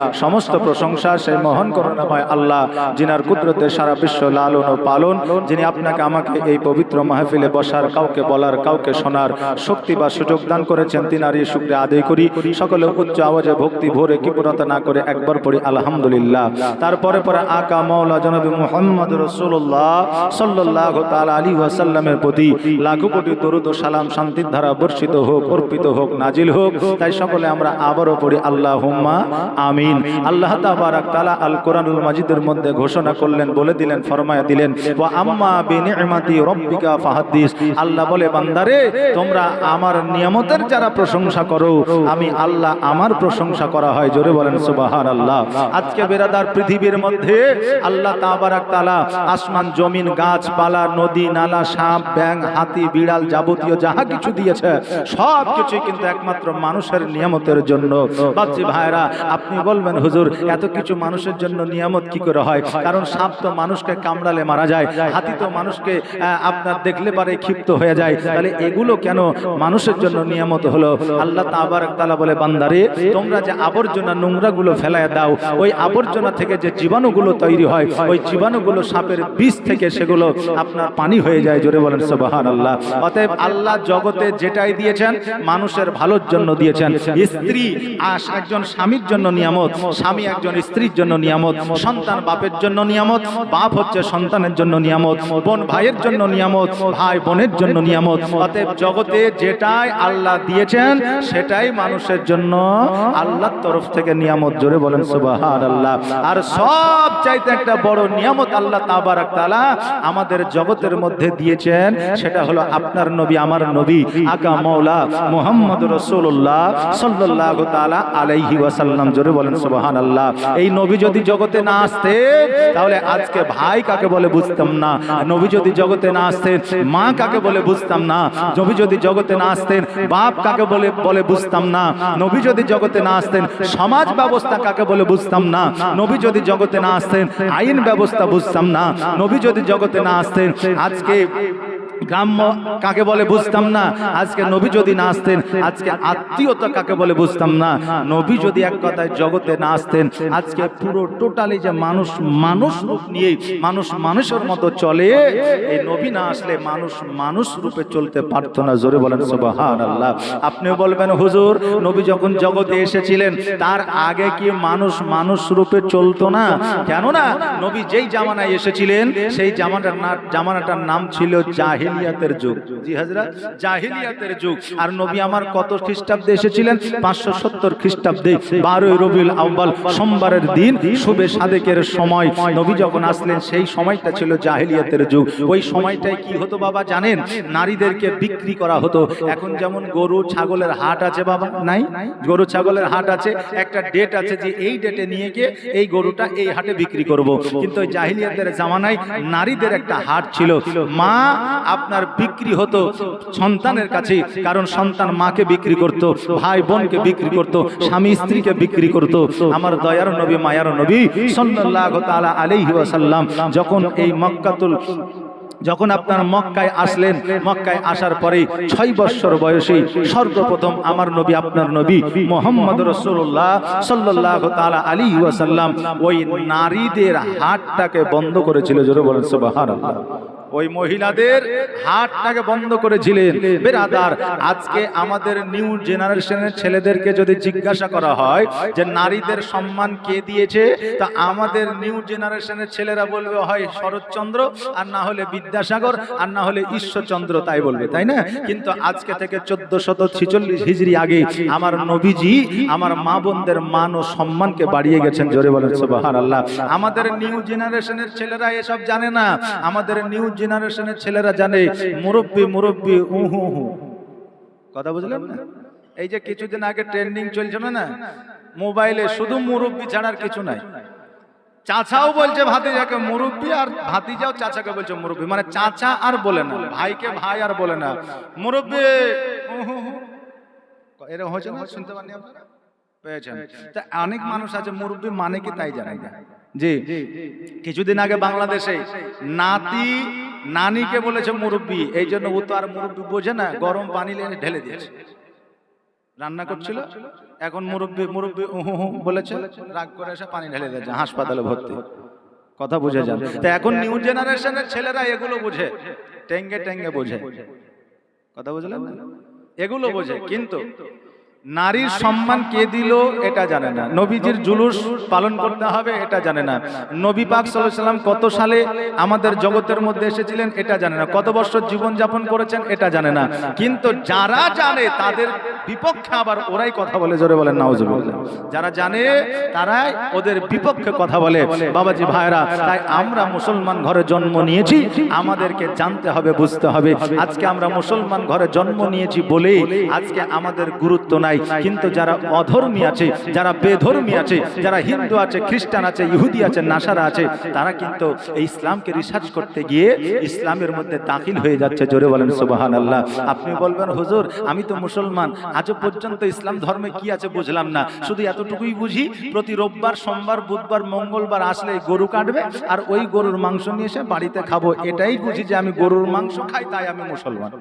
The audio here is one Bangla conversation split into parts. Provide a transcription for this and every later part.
সমস্ত প্রশংসা সেই মহান করুণাময় আল্লাহ, যিনার কুদরতে সারা বিশ্ব লালন ও পালন, যিনি আপনাকে আমাকে এই পবিত্র মাহফিলে বসার, কাউকে বলার, কাউকে শোনার শক্তি বা সুযোগ দান করেছেন তিনারই শুক্রিয়া আদায় করি। সকলে উচ্চ আওয়াজে ভক্তি, ভরে কিপুরতা না করে একবার পড়ি, আলহামদুলিল্লাহ। তারপরে পরে আকা মাওলা জনাবি মুহাম্মদ রসুল্লাহ সাল্লাহ তাল আলী ওয়াসাল্লামের প্রতি লাখো কোটি দরুদ সালাম শান্তির ধারা বর্ষিত হোক, অর্পিত হোক, নাজিল হোক। তাই সকলে আমরা আবারও পড়ি আল্লাহ হুম্মা আমিন। আল্লাহ তাবারাক তাআলা আল কোরআনুল মাজিদের মধ্যে ঘোষণা করলেন, বলে দিলেন, ফরমায়া দিলেন, ওয়া আম্মা বিনি'মাতি রাব্বিকা ফাহাদ্দিস। আল্লাহ বলে, বান্দারে, তোমরা আমার নিয়ামতের যারা প্রশংসা করো, আমি আল্লাহ আমার প্রশংসা করা হয়। জোরে বলেন, সুবহানাল্লাহ। আজকে বেরাদার পৃথিবীর মধ্যে আল্লাহ তাবারাক তাআলা আসমান, জমিন, গাছপালা, নদী, নালা, সাপ ব্যাং হাতি, বিড়াল যাবতীয় যাহা কিছু দিয়েছে সব কিছুই কিন্তু একমাত্র মানুষের নিয়ামতের জন্য। বাচ্চি ভাইরা আপনি বলবেন হুজুর, এত কিছু মানুষের জন্য নিয়ামত কি করে হয়? কারণ সাপ তো মানুষকে কামড়ালে মারা যায়, হাতি তো মানুষকে আপনার দেখলে পারে ক্ষিপ্ত হয়ে যায়। তাহলে এগুলো কেন মানুষের জন্য নিয়ামত হলো? আল্লাহ তাবারক তাআলা বলে, বান্দারে, তোমরা যে আবর্জনা নোংরাগুলো ফেলায় দাও, ওই আবর্জনা থেকে যে জীবাণুগুলো তৈরি হয়, ওই জীবাণুগুলো সাপের বিষ থেকে সেগুলো আপনার পানি হয়ে যায়, জোরে বলেন সুবহানাল্লাহ। অতএব আল্লাহ জগতে যেটাই দিয়েছেন, মানুষের ভালোর জন্য দিয়েছেন। স্ত্রী আস একজন স্বামীর জন্য নিয়ামত স্বামী একজন স্ত্রীর জন্য নিয়ামত সন্তান বাপের জন্য নিয়ামত বাপ হচ্ছে সন্তানের জন্য নিয়ামত বোন ভাইয়ের জন্য নিয়ামত ভাই বোনের জন্য নিয়ামত। অতএব জগতে যেটাই আল্লাহ দিয়েছেন সেটাই মানুষের জন্য আল্লাহর তরফ থেকে নিয়ামত। জোরে বলেন সুবহানাল্লাহ। আর সব চাইতে একটা বড় নিয়ামত আল্লাহ তাবারাক তাআলা আমাদের জগতের মধ্যে দিয়েছেন সেটা হলো আপনার নবী আমার নবী আকা মাওলা মুহাম্মদ রাসূলুল্লাহ সাল্লাল্লাহু তাআলা আলাইহি ওয়াসাল্লাম জোরে বলেন সুবহানাল্লাহ। এই নবী যদি জগতে না আসতেন তাহলে আজকে ভাই কাকে বলে বুঝতাম না? নবী যদি জগতে না আসতেন মা কাকে বলে বুঝতাম না? নবী যদি জগতে না আসতেন, বাপ কাকে বলে বলে বুঝতাম না? নবী যদি জগতে না আসতেন, সমাজ ব্যবস্থা কাকে বলে বুঝতাম না? নবী যদি জগতে না আসতেন, আইন ব্যবস্থা বুঝতাম না? নবী যদি জগতে না আসতেন, আজকে গ্রাম্য কাকে বলে বুঝতাম না। আজকে নবী যদি না আসতেন, আজকে আত্মীয়তা কাকে বলে বুঝতাম না। নবী যদি এক কথায় জগতে না আসতেন, আজকে পুরো টোটালি যে মানুষ মানুষ রূপ নিয়ে মানুষ মানুষের মতো চলে, এই নবী না আসলে মানুষ মানুষ রূপে চলতে পারতো না। জোরে বলেন সুবহান আল্লাহ আপনিও বলবেন, হুজুর, নবী যখন জগতে এসেছিলেন, তার আগে কি মানুষ মানুষ রূপে চলতো না? কেননা, নবী যেই জামানায় এসেছিলেন, সেই জামানাটার জামানাটার নাম ছিল জাহিলিয়াতের যুগ। জি হাজরাত জাহিলিয়াতের যুগ। আর নবী আমার কত খ্রিস্টাব্দে এসেছিলেন? পাঁচশো সত্তর খ্রিস্টাব্দে, বারোই রবিউল আউ্বাল সোমবারের দিন শুভে সাদেকের সময়। নবী যখন আসলেন, সেই সময়টা ছিল জাহিলিয়াতের যুগ। ওই সময়টায় কি হতো বাবা জানেন? নারীদেরকে বিক্রি করা হতো। এখন যেমন গরু, ছাগলের হাট আছে বাবা, নাই? গরু, ছাগলের হাট আছে। একটা ডেট আছে যে এই ডেটে নিয়ে গিয়ে এই গরুটা এই হাটে বিক্রি করব। কিন্তু জাহিলিয়াতের জামানায় নারীদের একটা হাট ছিল। মা আপনার বিক্রি হতো সন্তানের কাছে, কারণ সন্তান মাকে বিক্রি করত, ভাই বোনকে বিক্রি করত, স্বামী স্ত্রীকে বিক্রি করত। আমার দয়ার নবী, মায়ার নবী সাল্লাল্লাহু তালা আলাইহি ওয়াসাল্লাম যখন এই মক্কাতুল যখন আপনার মক্কায় আসলেন, মক্কায় আসার পরে ছয় বৎসর বয়সে সর্বপ্রথম আমার নবী, আপনার নবী মোহাম্মদ রসুল্লাহ সাল্লাহ তালা আলী ওয়াসাল্লাম ওই নারীদের হাটটাকে বন্ধ করেছিল, জোরে বলেন ওই মহিলাদের হাটটাকে বন্ধ করেছিলেন। বেরাদার, আজকে আমাদের নিউ জেনারেশনের ছেলেদেরকে যদি জিজ্ঞাসা করা হয় যে নারীদের সম্মান কে দিয়েছে, তা আমাদের নিউ জেনারেশনের ছেলেরা বলবে, হয় শরৎচন্দ্র আর না হলে বিদ্যাসাগর আর না হলে ঈশ্বরচন্দ্র, তাই বলবে, তাই না? কিন্তু আজকে থেকে চোদ্দ শত ছিচল্লিশ হিজড়ি আগে আমার নবীজি, আমার মা বোনদের মান ও সম্মানকে বাড়িয়ে গেছেন, জোরে বলেন সুবাহান আল্লাহ আমাদের নিউ জেনারেশনের ছেলেরা এসব জানে না। আমাদের নিউ জেনারেশনের ছেলেরা জানে, মুরব্বি মুরব্বি, উহু হু কথা বুঝলেন না? এই যে কিছুদিন আগে ট্রেন্ডিং চলছিল না মোবাইলে শুধু মুরব্বি ছাড়ার কিছু নাই। চাচাও বলছে ভাতিজাকে মুরব্বি আর ভাতিজাও চাচাকে বলছে মুরব্বি। মানে চাচা আর বলে না, ভাইকে ভাই আর বলে না। মুরব্বি। এরকম হয়েছে না? শুনতে আপনারা? পেয়েছেন। তা অনেক মানুষ আছে, মুরব্বি মানে কি তাই জানে না? জি। কিছুদিন আগে বাংলাদেশে নাতি নানিকে বলেছে মুরব্বি এই জন্য ও তো আর মুরব্বি বোঝে না গরম পানি নিয়ে ঢেলে দিয়েছে। রান্না করছিল? এখন মুরব্বী মুরব্বী বলেছে রাগ করে এসে পানি ঢেলে দিয়েছে হাসপাতালে ভর্তি। কথা বুঝে যান। তো এখন নিউ জেনারেশনের ছেলেরা এগুলো বুঝে। টেঙ্গে টেঙ্গে বোঝে। কথা বুঝলেন? এগুলো বোঝে কিন্তু নারীর সম্মান কে দিল এটা জানে না। নবীজির জুলুস পালন করতে হবে এটা জানে না। নবী পাক সাল্লাল্লাহু সাল্লাম কত সালে আমাদের জগতের মধ্যে এসেছিলেন এটা জানে না। কত বছর জীবন যাপন করেছেন এটা জানে না। কিন্তু যারা জানে তাদের বিপক্ষে আবার ওরাই কথা বলে জোরে বলেন নাউজুবিল্লাহ। যারা জানে তারাই ওদের বিপক্ষে কথা বলে বাবাজি ভাইরা তাই আমরা মুসলমান ঘরে জন্ম নিয়েছি আমাদেরকে জানতে হবে বুঝতে হবে। আজকে আমরা মুসলমান ঘরে জন্ম নিয়েছি বলেই আজকে আমাদের গুরুত্ব নাই কিন্তু যারা অধর্মী আছে, যারা বেধর্মী আছে, যারা হিন্দু আছে, খ্রিস্টান আছে, ইহুদি আছে, নাসারা আছে, তারা কিন্তু এই ইসলামকে রিসার্চ করতে গিয়ে ইসলামের মধ্যে দাখিল হয়ে যাচ্ছে। জোরে বলেন সুবাহান আল্লাহ আপনি বলবেন, হুজুর, আমি তো মুসলমান। আজও পর্যন্ত ইসলাম ধর্মে কি আছে বুঝলাম না। শুধু এতটুকুই বুঝি, প্রতি রোববার, সোমবার, বুধবার, মঙ্গলবার আসলে গরু কাটবে আর ওই গরুর মাংস নিয়ে এসে বাড়িতে খাব। এটাই বুঝি যে আমি গরুর মাংস খাই, তাই আমি মুসলমান।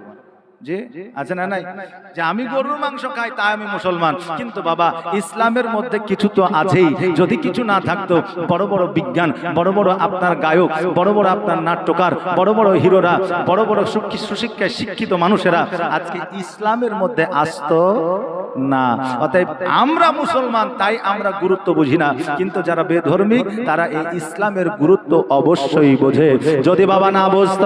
যে আছে না নাই? যে আমি গরুর মাংস খাই তাই আমি মুসলমান। কিন্তু বাবা ইসলামের মধ্যে কিছু তো আছেই। যদি কিছু না থাকতো বড় বড় বিজ্ঞান বড় বড় আপনার গায়ক বড় বড় আপনার নাট্যকার বড় বড় হিরোরা বড় বড় সুশিক্ষায় শিক্ষিত মানুষেরা আজকে ইসলামের মধ্যে আসতো। না। অতএব আমরা মুসলমান, তাই আমরা গুরুত্ব বুঝি না। কিন্তু যারা বেধর্মী, তারা এই ইসলামের গুরুত্ব অবশ্যই বোঝে। যদি বাবা না বুঝত,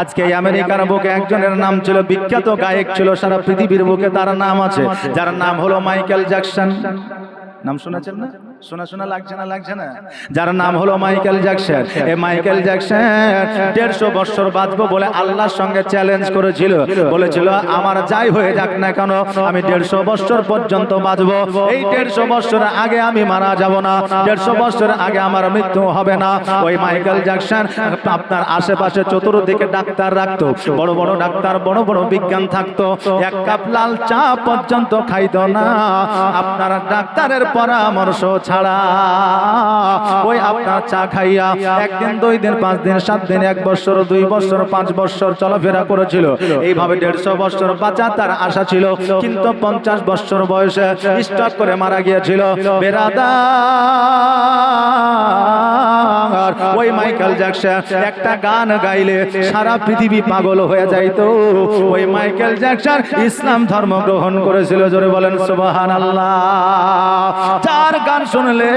আজকে আমেরিকার বুকে একজনের নাম ছিল বিখ্যাত গায়ক ছিল, সারা পৃথিবীর বুকে তার নাম আছে। যার নাম হলো মাইকেল জ্যাকসন। নাম শুনেছেন না? শোনা শোনা লাগছে না লাগছে না? যার নাম হলো মাইকেল জ্যাকসন। এই মাইকেল জ্যাকসন দেড়শো বছর বাঁচবো বলে আল্লাহর সঙ্গে চ্যালেঞ্জ করেছিল। বলেছিল, আমার যাই হয়ে যাক না কেন, আমি দেড়শো বছর পর্যন্ত বাঁচবো। এই দেড়শো বছর আগে আমি মারা যাব না। দেড়শো বছর আগে আমার মৃত্যু হবে না। ওই মাইকেল জ্যাকসন আপনার আশেপাশে চতুর্দিকে ডাক্তার রাখতো। বড় বড় ডাক্তার, বড় বড় বিজ্ঞান থাকতো। এক কাপ লাল চা পর্যন্ত খাইতো না। আপনার ডাক্তারের পরামর্শ ছাড়া ওই আপনার চা খাইয়া একদিন, দুই দিন, পাঁচ দিন, সাত দিন, এক বছর, দুই বছর, পাঁচ বছর চলাফেরা করেছিল। এইভাবে দেড়শো বছর বাঁচা তার আশা ছিল, কিন্তু পঞ্চাশ বছর বয়সে স্টক করে মারা গিয়েছিল। বেরাদা ওই মাইকেল জ্যাকসন একটা গান গাইলে সারা পৃথিবী পাগল হয়ে যাইতো। ওই মাইকেল জ্যাকসন ইসলাম ধর্ম গ্রহণ করেছিল, জোরে বলেন সুবাহান আল্লাহ গান শুনলে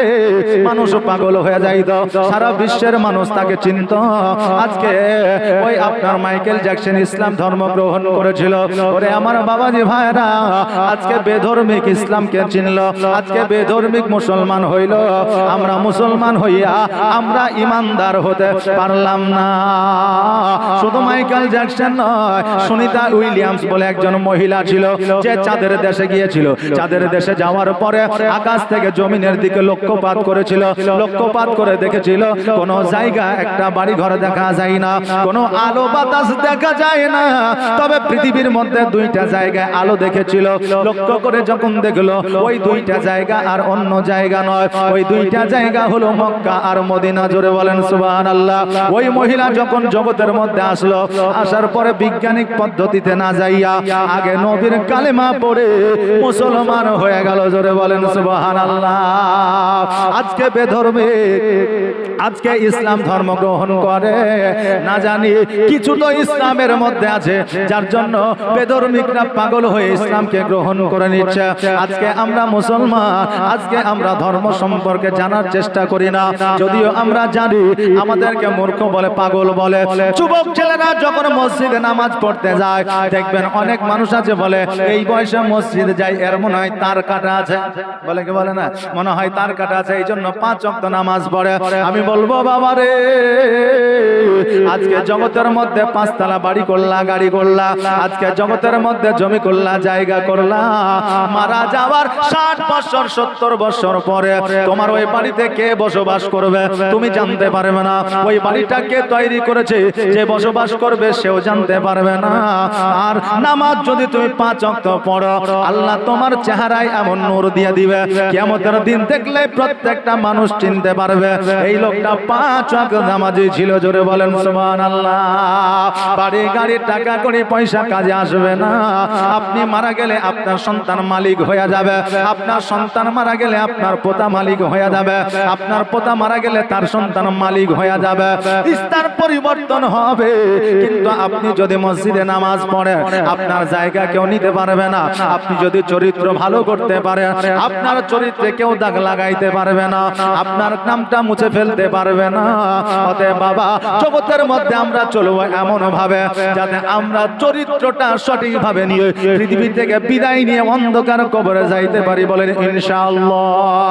মানুষ পাগল হয়ে যাইতো, সারা বিশ্বের মানুষ তাকে চিনত। আজকে ওই আপনার মাইকেল জ্যাকসন ইসলাম ধর্ম গ্রহণ করেছিল। ওরে আমার বাবাজি ভাইরা, আজকে বেধর্মিক ইসলামকে চিনল, আজকে বেধর্মিক মুসলমান হইল। আমরা মুসলমান হইয়া, আমরা ইমানদার হতে পারলাম না। শুধু মাইকেল জ্যাকসন নয়, সুনিতা উইলিয়ামস বলে একজন মহিলা ছিল, যে চাঁদের দেশে গিয়েছিল। চাঁদের দেশে যাওয়ার পরে আকাশ থেকে জমিনের দিকে লক্ষ্যপাত করেছিল। লক্ষ্যপাত করে দেখেছিল, কোন জায়গা, একটা বাড়ি ঘর দেখা যায় না, কোনো আলো বাতাস দেখা যায় না। তবে পৃথিবীর মধ্যে দুইটা জায়গায় আলো দেখেছিল। লক্ষ্য করে যখন দেখল, ওই দুইটা জায়গা আর অন্য জায়গা নয়। ওই দুইটা জায়গা হলো মক্কা আর মদিনা জোরে বলেন সুবহান আল্লাহ ওই মহিলা যখন জগতের মধ্যে আসলো, আসার পরে বৈজ্ঞানিক পদ্ধতিতে না যাইয়া আগে নবীর কালেমা পড়ে মুসলমান হয়ে গেল, জোরে বলেন সুবহান আল্লাহ আজকে বেধর্মে, আজকে ইসলাম ধর্ম গ্রহণ করে। না জানি, কিছু তো ইসলামের মধ্যে আছে, যার জন্য বেধর্মিকরা পাগল হয়ে ইসলামকে গ্রহণ করে নিচ্ছে। আজকে আমরা মুসলমান, আজকে আমরা ধর্ম সম্পর্কে জানার চেষ্টা করি না। যদিও আমরা জানি আমাদেরকে মূর্খ বলে, পাগল বলে। যুবক ছেলেরা যখন মসজিদে নামাজ পড়তে যায়, দেখবেন অনেক মানুষ আছে বলে, এই বয়সে মসজিদে যায় এর মনে হয় তার কাটা আছে। বলে কি বলে না? মনে হয় তার কাটা আছে, এই জন্য পাঁচ অক্ত নামাজ পড়ে। আমি বলব, বাবা রে, আজকে জগতের মধ্যে পাঁচতলা বাড়ি করলা, গাড়ি করলা, আজকে জগতের মধ্যে জমি করলা, জায়গা করলা, মারা যাওয়ার ষাট বছর, সত্তর বছর পরে তোমার ওই বাড়িতে কে বসবাস করবে? তুমি জানতে পারবে না। ওই বাড়িটা কে তৈরি করেছে, যে বসবাস করবে সেও জানতে পারবে না। আর নামাজ যদি তুমি পাঁচ অক্ত পড়ো, আল্লাহ তোমার চেহারায় এমন নূর দিয়ে দিবে। কেমতের দিন দেখলে প্রত্যেকটা মানুষ চিনতে পারবে। এই লোকটা পাঁচ ওয়াক্ত নামাজি ছিল, জোরে বলেন, সুবহানাল্লাহ। বাড়ি, গাড়ি, টাকা করে পয়সা কাজে আসবে না। আপনি মারা গেলে আপনার সন্তান মালিক হয়ে যাবে। আপনার সন্তান মারা গেলে আপনার পোতা মালিক হয়ে যাবে। আপনার পোতা মারা গেলে তার সন্তান মালিক হয়ে যাবে স্থান পরিবর্তন হবে। কিন্তু আপনি যদি মসজিদে নামাজ পড়েন, আপনার জায়গা কেউ নিতে পারবে না। আপনি যদি চরিত্র ভালো করতে পারেন, আপনার চরিত্রে কেউ দাগ লাগাইতে পারবে না। আপনার নামটা মুছে ফেলতে পারবে না। অতএব বাবা, জগতের মধ্যে আমরা চলবো এমন ভাবে যাতে আমরা চরিত্রটা সঠিক ভাবে নিয়ে পৃথিবী থেকে বিদায় নিয়ে অন্ধকার কবরে যাইতে পারি বলেন ইনশাআল্লাহ।